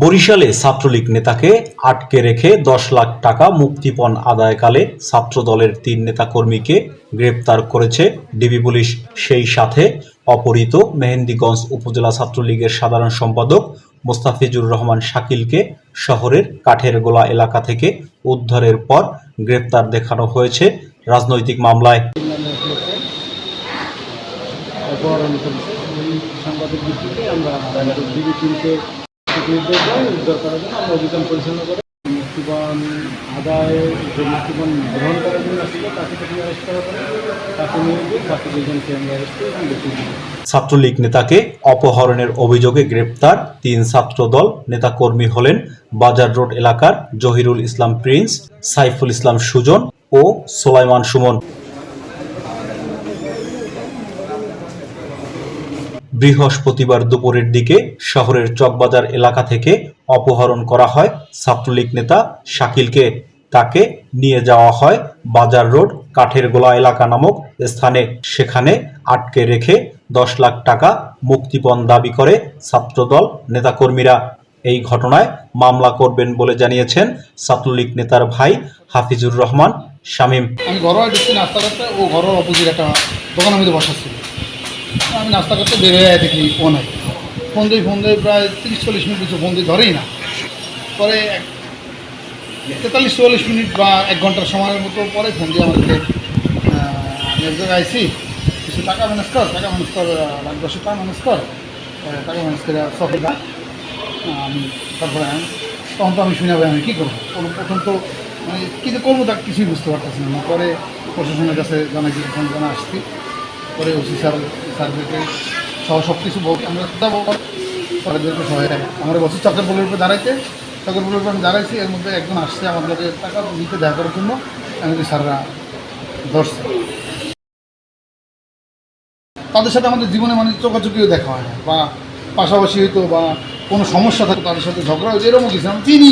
বরিশালে ছাত্রলীগ নেতাকে আটকে রেখে দশ লাখ টাকা মুক্তিপণ আদায়কালে ছাত্রদলের তিন নেতাকর্মীকে গ্রেপ্তার করেছে ডিবি পুলিশ। সেই সাথে অপহৃত মেহেন্দিগঞ্জ উপজেলা ছাত্রলীগের সাধারণ সম্পাদক মোস্তাফিজুর রহমান শাকিলকে শহরের কাঠের গোলা এলাকা থেকে উদ্ধারের পর গ্রেপ্তার দেখানো হয়েছে রাজনৈতিক মামলায়। সাংবাদিক ভিত্তিতে আমরা ডিবি টিমকে জন্য আমরা অভিযান পরিচালনা করে। আদায়, যে গ্রহণ করার জন্য তাকে প্রথমে অ্যারেস্ট তাকে নিয়ে গিয়ে বাকি দুজনকে আমরা অ্যারেস্ট করে ছাত্রলীগ নেতাকে অপহরণের অভিযোগে গ্রেপ্তার তিন ছাত্র ছাত্রদল নেতাকর্মী হলেন বাজার রোড এলাকার জহিরুল ইসলাম প্রিন্স, সাইফুল ইসলাম সুজন ও সোলাইমান সুমন। বৃহস্পতিবার দুপুরের দিকে শহরের চকবাজার এলাকা থেকে অপহরণ করা হয় ছাত্রলীগ নেতা শাকিলকে। তাকে নিয়ে যাওয়া হয় বাজার রোড কাঠের গোলা এলাকা নামক স্থানে। সেখানে আটকে রেখে দশ লাখ টাকা মুক্তিপণ দাবি করে ছাত্রদল নেতাকর্মীরা। এই ঘটনায় মামলা করবেন বলে জানিয়েছেন ছাত্রলীগ নেতার ভাই হাফিজুর রহমান শামীম। আমি ঘরোয়া ঢুকছি নাস্তা ও ঘরোয়া অপোজিট একটা দোকানের মধ্যে বসা ছিল আমি নাস্তা করতে বের হয়ে দেখি ফোন হয় ফোন দিয়ে ফোন দিয়ে প্রায় তিরিশ চল্লিশ মিনিট কিছু ফোন দিয়ে ধরেই না। পরে তেতাল্লিশ চুয়াল্লিশ মিনিট বা এক ঘণ্টার সময়ের মতো পরে ফোন দিয়ে আমাদেরকে আমি এক জায়গায় আইসি কিছু টাকা ম্যানেজ কর, টাকা ম্যানেজ কর লাখ দশের টাকা ম্যানেজ কর টাকা ম্যানেজ করে সফল দা আমি তারপরে তখন তো আমি শুনে আমি কী করব? প্রথম- তো মানে কী যে করব তা কিছুই বুঝতে পারতেছি না। পরে প্রশাসনের কাছে জানাইছি ফোন জানা আসছি। পরে ওসি স্যার স্যারদেরকে সহ সব কিছু বলতে আমরা স্যারদেরকে সহায়তা আমার বছর চকের বলের উপরে দাঁড়াইতে। চকের বলের উপরে আমি দাঁড়াইছি, এর মধ্যে একজন আসছে আমাদেরকে টাকা দিতে দেখা করার জন্য। আমাদের স্যাররা ধরছে। তাদের সাথে আমাদের জীবনে মানে চোখাচোখিও দেখা হয় বা পাশাপাশি হইতো বা কোনো সমস্যা থাকতো তাদের সাথে ঝগড়া হয়েছে এরকম কিছু আমি চিনি।